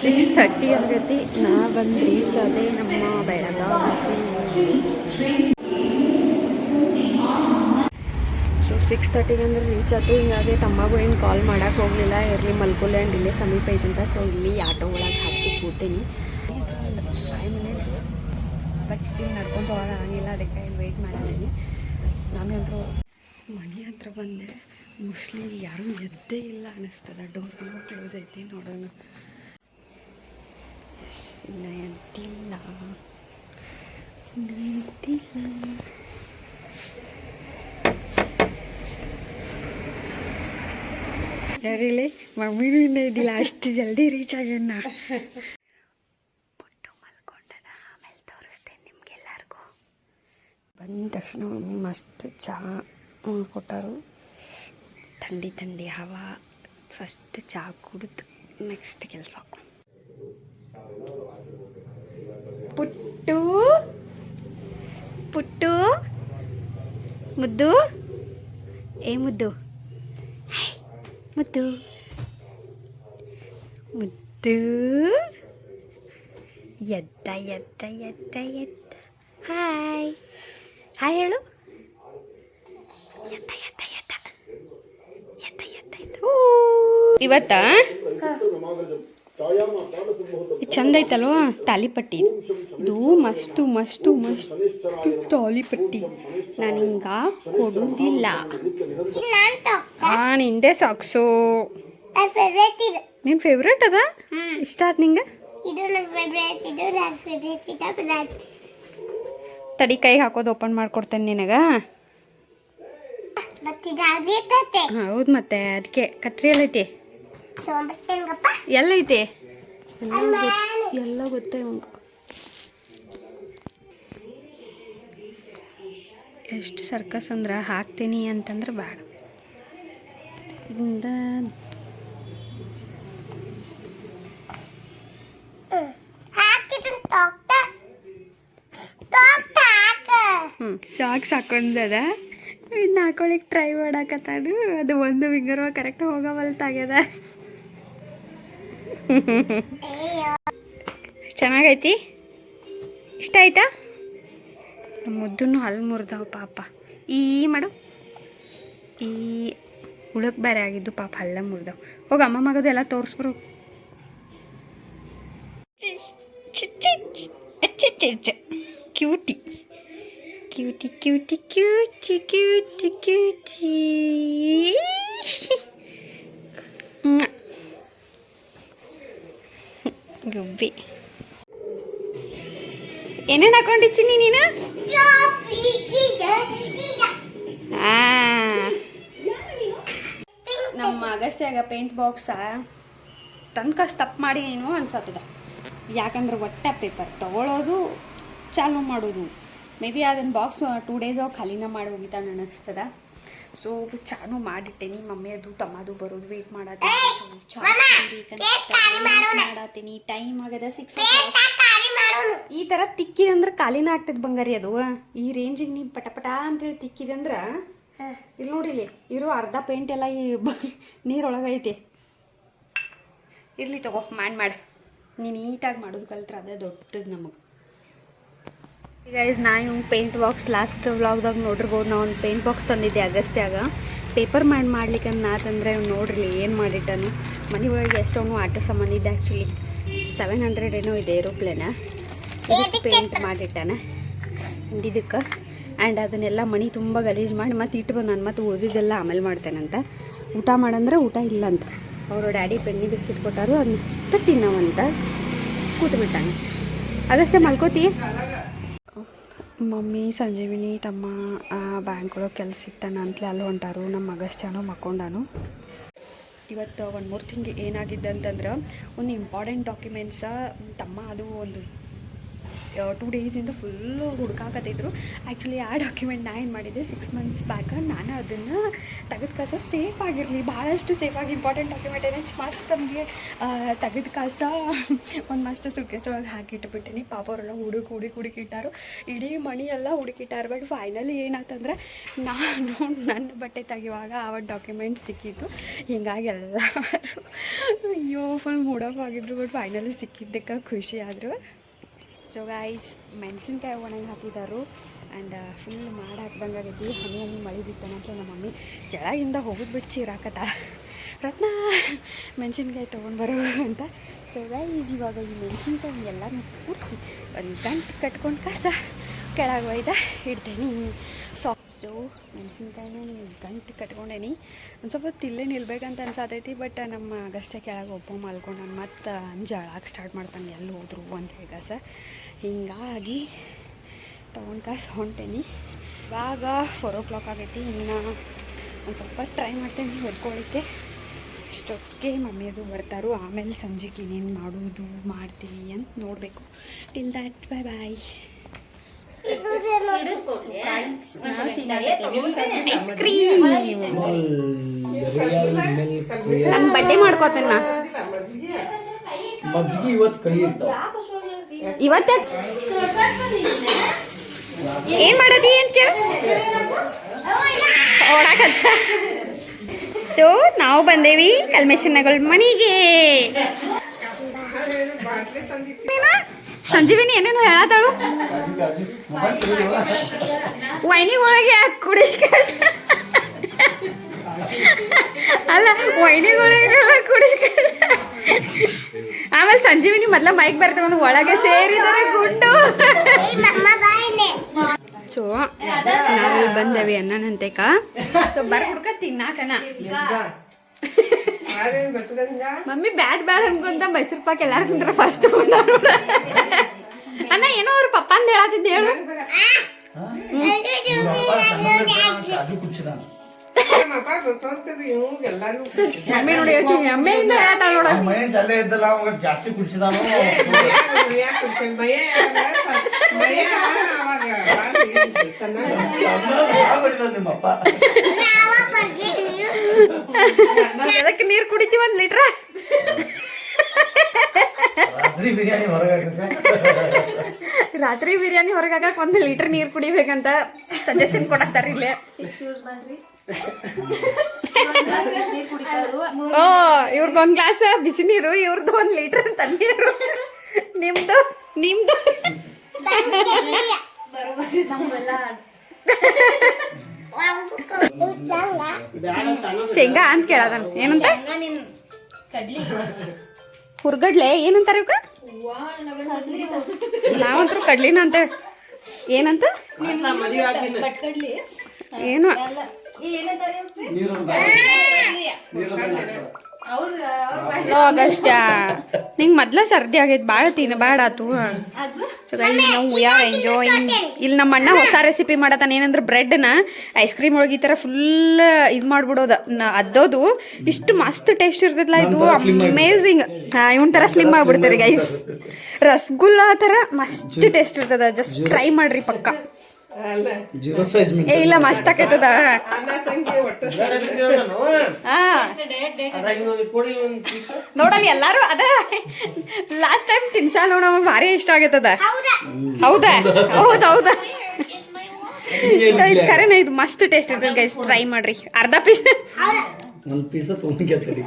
Six thirty ಆಗೈತಿ. ನಾ ಬಂದು ರೀಚ್ ಆದೆ ನಮ್ಮ ಬೆಳಗಾವಿ ಸೊ ಸಿಕ್ಸ್ ತರ್ಟಿಗೆ ಅಂದ್ರೆ ರೀಚ್ ಆಯ್ತು. ಹಿಂಗಾಗಿ ತಮ್ಮಗೂ ಏನು ಕಾಲ್ ಮಾಡೋಕೆ ಹೋಗಲಿಲ್ಲ. ಇರಲಿ ಮಲ್ಕೊಲೆ ಆ್ಯಂಡ್ ಇಲ್ಲೇ ಸಮೀಪ ಐತಂತ ಸೊ ಇಲ್ಲಿ ಆಟೋ ಒಳಗೆ ಹಾಕಿ ಕೂತೀನಿ. ಫೈವ್ ಮಿನಿಟ್ಸ್ ಬಟ್ ಸ್ಟಿಲ್ ನಡ್ಕೊಂಡು ಹೋಗೋಕ್ಕಾಗಿಲ್ಲ ಅದಕ್ಕೆ ವೆಯ್ಟ್ ಮಾಡಿದ್ದೀನಿ ನಾನಂತರೂ ಮನೆ ಹತ್ರ ಬಂದೆ. ಮೋಸ್ಟ್ಲಿ ಯಾರೂ ಎದ್ದೇ ಇಲ್ಲ ಅನ್ನಿಸ್ತದ. ಡೋರ್ ಕ್ಲೋಸ್ ಐತಿ ನೋಡೋಣ. ನಯಂತಿಲ್ಲ ಎದ್ದಿಲ್ಲ ಯಾರಿಲ್ಲಿ? ಮಮ್ಮಿನೂ ಇನ್ನೂ ಇದ್ದಿಲ್ಲ ಅಷ್ಟು ಜಲ್ದಿ ರೀಚ್ ಆಗ್ಯಾನ ಪುಟ್ಟು ಮಲ್ಕೊಂಡದ ಆಮೇಲೆ ತೋರಿಸ್ತೇನೆ ನಿಮ್ಗೆಲ್ಲರಿಗೂ. ಬಂದ ತಕ್ಷಣ ಮಮ್ಮಿ ಮಸ್ತ್ ಚಹಾ ಕೊಟ್ಟರು ಥಂಡಿ ಥಂಡಿ ಹವಾ ಫಸ್ಟ್ ಚಹಾ ಕುಡಿದು ನೆಕ್ಸ್ಟ್ ಕೆಲಸ. ಪುಟ್ಟು ಪುಟ್ಟು ಮುದ್ದು. ಏ ಮುದ್ದು. ಮುದ್ದು. ಮುದ್ದು. ಎದ್ದ ಎದ್ದ ಎದ್ದ ಎದ್ದ. ಹಾಯ್. ಹಾಯ್ ಹೇಳು. ಎದ್ದ ಎದ್ದ ಎದ್ದ. ಎದ್ದ ಎದ್ದ ಎದ್ದ. ಇವತ್ತಾ? ಚಂದ ಐತಲ್ವಾ? ತಾಲಿಪಟ್ಟಿ ಇದು. ಮಸ್ತು ಮಸ್ತು ಮಸ್ತು ತಾಲಿಪಟ್ಟಿ. ನಾನು ಹಿಂಗ ಕೊಡುದಿಲ್ಲ. ಹಾ ನಿಂದೆ ಸಾಕ್ಸು. ಫೇವ್ರೇಟ್ ಇದು. ನಿನ್ ಫೇವ್ರೇಟ್ ಅದ? ಇಷ್ಟ ಆತ್ ನಿಂಗೆ? ನನ್ನ ನನ್ನ ತಡಿ ಕೈ ಹಾಕೋದು ಓಪನ್ ಮಾಡ್ಕೊಡ್ತೇನೆ ನಿನಗ. ಹೌದ್ ಮತ್ತೆ ಅದಕ್ಕೆ ಕಟ್ರಿ ತೊಗೊಂಬರ್ತೇನಪ್ಪ ಎಲ್ಲೈತಿ ಎಲ್ಲ ಗೊತ್ತ ಎಲ್ಲ ಗೊತ್ತೇ ಇವಂಗ ಎಷ್ಟು ಸರ್ಕಸ್ ಅಂದ್ರೆ ಹಾಕ್ತೀನಿ ಅಂತಂದ್ರೆ ಬೇಡ ಇಂದ ಹ್ಞೂ ಶಾಕ್ಸ್ ಹಾಕೊಂಡದ ಇದನ್ನ ಹಾಕೊಳಿಕ್ ಟ್ರೈ ಮಾಡಾಕತ್ತಾನು? ಅದು ಒಂದು ವಿಂಗರ್ವ ಕರೆಕ್ಟಾಗಿ ಹೋಗವಲ್ತಾಗ್ಯದ. ಚೆನ್ನಾಗೈತಿ? ಇಷ್ಟ ಆಯ್ತಾ? ಮುದ್ದನ್ನು ಹಲ್ಲು ಮುರಿದವ ಪಾಪ. ಈ ಮಾಡು. ಈ ಉಳಕ್ ಬೇರೆ ಆಗಿದ್ದು ಪಾಪ ಹಲ್ಲ ಮುರಿದವು. ಹೋಗಿ ಅಮ್ಮ ಮಗದು ಎಲ್ಲ ತೋರಿಸ್ಬರು cutie. Cutie cutie cutie cutie cutie ಗುಬ್ಬಿ. ಏನೇನು ಹಾಕೊಂಡಿಚ್ಚಿನಿ ನೀನು. ನಮ್ಮ ಅಗಸ್ತ್ಯಾಗ ಪೇಂಟ್ ಬಾಕ್ಸ ತನಕ ಸ್ಟಪ್ ಮಾಡಿ ನೀನು ಅನ್ಸತ್ತದ. ಯಾಕಂದ್ರೆ ಒಟ್ಟ ಪೇಪರ್ ತಗೊಳ್ಳೋದು ಚಾಲು ಮಾಡೋದು. ಮೇ ಬಿ ಅದನ್ನು ಬಾಕ್ಸ್ ಟೂ ಡೇಸ್ ಖಾಲಿನ ಮಾಡಿ ಹೋಗಿತ್ತ ಅನ್ನಿಸ್ತದ ಸೊ ಚಾನು ಮಾಡಿಟ್ಟೇನಿ ಮಮ್ಮಿ ಅದು ತಮ್ಮದು ಬರೋದು ವೇಟ್ ಮಾಡತ್ತೀನಿ ಟೈಮ್ ಆಗದ ಸಿಕ್ಸ್ ಈ ಥರ ತಿಕ್ಕಿದೆ ಅಂದ್ರೆ ಕಾಲಿನ ಆಗ್ತದೆ ಬಂಗಾರಿ ಅದು. ಈ ರೇಂಜಿಗೆ ನೀವು ಪಟ ಪಟ ಅಂತೇಳಿ ತಿಕ್ಕಿದೆ ಅಂದ್ರೆ ಇಲ್ಲಿ ನೋಡಿ ಇಲ್ಲಿ ಇರೋ ಅರ್ಧ ಪೇಂಟ್ ಎಲ್ಲ ಈ ನೀರೊಳಗೆ ಐತಿ ಇರ್ಲಿ ತಗೋ ಮಾಡಿ ಮಾಡಿ. ನೀನು ನೀಟಾಗಿ ಮಾಡೋದು ಕಲ್ತ್ರೆ ಅದೇ ದೊಡ್ಡದು ನಮಗೆ. ಈಗ ಇಸ್ ನಾ ಇವ್ ಪೇಂಟ್ ಬಾಕ್ಸ್ ಲಾಸ್ಟ್ ವ್ಲಾಗ್ದಾಗ ನೋಡಿರ್ಬೋದು. ನಾ ಒಂದು ಪೇಂಟ್ ಬಾಕ್ಸ್ ತಂದಿದ್ದೆ ಅಗಸ್ತ್ಯಾಗ ಪೇಪರ್ ಮಾಡಿ ಮಾಡ್ಲಿಕ್ಕೆ ನಾತಂದ್ರೆ ಇವ್ ನೋಡ್ರಿ ಏನು ಮಾಡಿಟ್ಟನು. ಮನೆ ಒಳಗೆ ಎಷ್ಟೊಂದು ಆಟ ಸಾಮಾನು ಇದೆ ಆ್ಯಕ್ಚುಲಿ ಸೆವೆನ್ ಹಂಡ್ರೆಡ್ ಏನೋ ಇದೆ ಏರೋಪ್ಲೇನ ಇದಕ್ಕೆ ಪೇಂಟ್ ಮಾಡಿಟ್ಟಾನೆ. ಇದಕ್ಕೆ. ಆ್ಯಂಡ್ ಅದನ್ನೆಲ್ಲ ಮನೆ ತುಂಬ ಗಲೀಜ್ ಮಾಡಿ ಮತ್ತೆ ಇಟ್ಟು ಬಂದು ನಾನು ಮತ್ತೆ ಉಳಿದಿದ್ದೆಲ್ಲ ಆಮೇಲೆ ಮಾಡ್ತೇನಂತ. ಊಟ ಮಾಡಂದ್ರೆ ಊಟ ಇಲ್ಲ ಅಂತ. ಅವರು ಡ್ಯಾಡಿ ಪೆನ್ನಿ ಬಿಸ್ಕಿಟ್ ಕೊಟ್ಟಾರು ಅದನ್ನಷ್ಟು ತಿನ್ನವಂತ ಕೂತ್ಬಿಟ್ಟಾನೆ. ಅಗಸ್ತ್ಯ ಮಲ್ಕೋತಿ? ಮಮ್ಮಿ, ಸಂಜೀವಿನಿ, ತಮ್ಮ ಬ್ಯಾಂಕ್ ಒಳಗೆ ಕೆಲಸ ಇತ್ತಾನ ಅಂತಲೇ ಅಲ್ಲಿ ಹೊಂಟಾರು. ನಮ್ಮ ಮಗಸ್ಟಾನು ಮಕ್ಕೊಂಡಾನು. ಇವತ್ತು ಒಂದು ಮೂರು ತಿಂಗ್ ಏನಾಗಿದ್ದಂತಂದ್ರೆ, ಒಂದು ಇಂಪಾರ್ಟೆಂಟ್ ಡಾಕ್ಯುಮೆಂಟ್ಸ ತಮ್ಮ ಅದು ಒಂದು ಟೂ ಡೇಸಿಂದ ಫುಲ್ಲು ಹುಡುಕಾಕತ್ತಿದ್ರು. ಆ್ಯಕ್ಚುಲಿ ಆ ಡಾಕ್ಯುಮೆಂಟ್ ನಾ ಏನು ಮಾಡಿದ್ದೆ? ಸಿಕ್ಸ್ ಮಂತ್ಸ್ ಬ್ಯಾಕ್ ನಾನು ಅದನ್ನು ತೆಗೆದು ಕಸ ಸೇಫ್ ಆಗಿರಲಿ, ಭಾಳಷ್ಟು ಸೇಫಾಗಿ ಇಂಪಾರ್ಟೆಂಟ್ ಡಾಕ್ಯುಮೆಂಟ್ ಏನೇ ಮಸ್ತ್ ನಮಗೆ ತೆಗೆದು ಕಸ ಒಂದು ಮಸ್ತ್ ಸುಟ್ಕೇಸ್ ಹಾಕಿಟ್ಬಿಟ್ಟಿನಿ. ಪಾಪ ಅವರೆಲ್ಲ ಹುಡುಕಿ ಹುಡುಕಿ ಹುಡುಕಿಟ್ಟಾರು ಇಡೀ ಮಣಿ ಎಲ್ಲ ಹುಡುಕಿಟ್ಟಾರು ಬಟ್ ಫೈನಲಿ ಏನಾಯ್ತಂದ್ರೆ ನಾನು ನನ್ನ ಬಟ್ಟೆ ತೆಗಿವಾಗ ಆ ಡಾಕ್ಯುಮೆಂಟ್ ಸಿಕ್ಕಿತ್ತು. ಹಿಂಗಾಗಿ ಎಲ್ಲ ಅಯ್ಯೋ ಫುಲ್ ಮೂಡಪ್ ಆಗಿದ್ರು ಬಟ್ ಫೈನಲಿ ಸಿಕ್ಕಿದ್ದಕ್ಕೆ ಖುಷಿ ಆದರು. ಸೊ ಗಾಯ್ಸ್ ಮೆಣಸಿನ್ಕಾಯಿ ಒಣಗಿ ಹಾಕಿದ್ದಾರು ಆ್ಯಂಡ್ ಫುಲ್ ಮಾಡಿ ಹಾಕ್ದಂಗೆ ಆಗೈತಿ. ಹನಿ ಹನಿ ಮಳೆ ಬಿತ್ತನಂತ ನಮ್ಮ ಮಮ್ಮಿ ಕೆಳಗಿಂದ ಹೋಗೋದು ಬಿಟ್ಟು ಚೀರಾಕತ್ತ ರತ್ನ, ಮೆಣಸಿನ್ಕಾಯಿ ತೊಗೊಂಡು ಬರೋ ಅಂತ. ಸೊ ಗೈಸ್ ಇವಾಗ ಈ ಮೆಣಸಿನ್ಕಾಯಿ ಎಲ್ಲನೂ ಕೂರಿಸಿ ಒಂದು ಗಂಟು ಕಟ್ಕೊಂಡು ಕಸ ಕೆಳಗೆ ಒಯ್ದ ಇಡ್ತೇನೆ. ಸೊ ಸೊ ಮೆಣಸಿನ್ಕಾಯಿನ ಗಂಟು ಕಟ್ಕೊಂಡೇನಿ. ಒಂದು ಸ್ವಲ್ಪ ತಿಲ್ಲೇ ನಿಲ್ಬೇಕಂತ ಅನ್ಸಾತೈತಿ ಬಟ್ ನಮ್ಮ ಅಗಸ್ತ್ಯ ಕೆಳಗೆ ಒಬ್ಬ ಮಲ್ಕೊಂಡು ನಾನು ಮತ್ತೆ ಅಂಜಾಳಾಗಿ ಸ್ಟಾರ್ಟ್ ಮಾಡ್ತಾನೆ, ಎಲ್ಲಿ ಹೋದ್ರು ಅಂತ ಕಸ ಹಿಂಗಾಗಿ ತೊಗೊಂಡು ಕಾಸು ಹೊಂಟೇನಿ. ಇವಾಗ ಫೋರ್ ಓ ಕ್ಲಾಕ್ ಆಗೈತಿ, ಇನ್ನು ಒಂದು ಸ್ವಲ್ಪ ಟ್ರೈ ಮಾಡ್ತೇನೆ ಹೊಡ್ಕೊಳ್ಳಿಕ್ಕೆ ಇಷ್ಟೊತ್ತಿಗೆ ಮಮ್ಮಿಯದು ಬರ್ತಾರೋ, ಆಮೇಲೆ ಸಂಜೆಗೆ ಏನೇನು ಮಾಡೋದು, ಮಾಡ್ತೀನಿ ಅಂತ ನೋಡಬೇಕು. Till that bye bye ice cream real milk real ನಾನು ಬಡ್ಡೆ ಮಾಡ್ಕೋತೇನ ನಾ. ಮಜ್ಜಿಗೆ ಇವತ್ತು ಕೈ ಇರ್ತಾವ. ಇವತ್ತ ಏನ್ ಮಾಡದಿ ಅಂತ ಕೇಳ. ಓಡಾಕತ್ತ. ಸೊ ನಾವು ಬಂದೇವಿ ಕಲ್ಮೇಶನಗಳ ಮನೆಗೆ? ಸಂಜೀವಿನಿ, ಏನೇನು ಹೇಳತಾಳು? ವೈನಿ ಒಳಗೆ ಕುಡಿ ಅಲ್ಲ ವೈನಿಗಳಿಗೆಲ್ಲ ಕುಡಿ. ಆಮೇಲೆ ಸಂಜೀವಿನಿ ಮೊದ್ಲ ಮೈಕ್ ಬರ್ತಕೊಂಡು ಒಳಗೆ ಸೇರಿದರೆ ಗುಂಡು. ಸೊ ನಾವು ಬಂದೇವಿ ಅನ್ನನಂತೆಕ. ಸೊ ಬರ ಹುಡ್ಕ ತಿನ್ನಾಕನ. ಮಮ್ಮಿ ಬ್ಯಾಡ್ ಬ್ಯಾಡ್ ಅನ್ಕೊಂತ ಮೈಸೂರು ಪಾಕ್ ಎಲ್ಲಾರ್ಕಿಂತ ಫಸ್ಟ್ ಅಣ್ಣ ಏನೋ ಅವ್ರ ಪಪ್ಪ ಅಂತ ಹೇಳತ್ತಿದ್ದೆ ಹೇಳು ಅದು ಕುಡ್ಸಿದ ಮಮ್ಮಿ ನೋಡಿ ಯೋಚಿ ಹೆಮ್ಮೆಯಿಂದ ಹೇಳ್ತಾಳ ನೋಡ ಮಹೇಶ್ ಅಲ್ಲೇ ಇದ್ದಲ್ಲ ಅವಾಗ ಜಾಸ್ತಿ ಕುಡಿಸಿದಾನು ನಿಮ್ಮಪ್ಪ ಅದಕ್ಕೆ ನೀರು ಕುಡಿತೀವಿ ಒಂದು ಲೀಟ್ರ? ರಾತ್ರಿ ಬಿರಿಯಾನಿ ಹೊರಗಾಕ ರಾತ್ರಿ ಬಿರಿಯಾನಿ ಹೊರಗಾಕ ಒಂದ್ ಲೀಟರ್ ನೀರು ಕುಡಿಬೇಕಂತ ಸಜೆಷನ್ ಕೊಡತ್ತಾರ ಇಲ್ಲೇ. ಓ ಇವ್ರದ್ದು ಒಂದು ಗ್ಲಾಸ್ ಬಿಸಿ ನೀರು ಇವ್ರದ್ದು ಒಂದ್ ಲೀಟರ್ ತಣ್ಣೀರು. ನಿಮ್ದು ನಿಮ್ದು? ಶೇಂಗಾ ಅಂತ ಕೇಳದ ಏನಂತ? ಹುರ್ಗಡ್ಲೆ? ಏನಂತಾರ ಇವಕ್ಕ? ನಾವಂತರೂ ಕಡ್ಲಿನ ಅಂತೇವೆ ಏನಂತ? ಏನು? ನಿಂಗೆ ಮೊದ್ಲ ಸರ್ದಿ ಆಗೈತೆ ಭಾಳ ಆತು ಸೊ ಗೈಸ್ ನಾವು ಎಂಜಾಯಿಂಗ್ ಇಲ್ಲಿ ನಮ್ಮ ಅಣ್ಣ ಹೊಸ ರೆಸಿಪಿ ಮಾಡತಾನ. ಏನಂದ್ರೆ ಬ್ರೆಡ್ನ ಐಸ್ ಕ್ರೀಮ್ ಒಳಗೆ ಈ ಥರ ಫುಲ್ ಇದು ಮಾಡ್ಬಿಡೋದು. ನ- ಅದ್ದೋದು. ಇಷ್ಟು ಮಸ್ತ್ ಟೇಸ್ಟ್ ಇರ್ತೈತಲ್ಲ ಇದು. ಅಮೇಝಿಂಗ್ ಇವನ್ ತರ ಸ್ಲಿಮ್ ಆಗ್ಬಿಡ್ತಾರೆ ಗೈಸ್ ರಸಗುಲ್ಲ ಥರ ಮಸ್ತ್ ಟೇಸ್ಟ್ ಇರ್ತದ. ಜಸ್ಟ್ ಟ್ರೈ ಮಾಡ್ರಿ ಪಕ್ಕ. ಜೀರೋ ಸೈಜ್ ಏ ಇಲ್ಲ ಮಸ್ತ್ ಆಕೈತದ. ಹಾ. ನೋಡಲ್ಲಿ ಎಲ್ಲಾರು ಅದ. ಲಾಸ್ಟ್ ಟೈಮ್ ತಿನ್ಸಾ ನೋಡ ಭಾರಿ ಇಷ್ಟ ಆಗೈತದ. ಹೌದಾ? ಹೌದ? ಹೌದ ಸೊ ಇದು ಕರೆನ ಇದು ಮಸ್ತ್ ಟೇಸ್ಟ್ ಇರ್ತದೆ ಗೈಸ್ ಟ್ರೈ ಮಾಡ್ರಿ. ಅರ್ಧ ಪೀಸ್ ಒಂದು ಪೀಸ್ ತೊಗೊಂಡ್ರಿ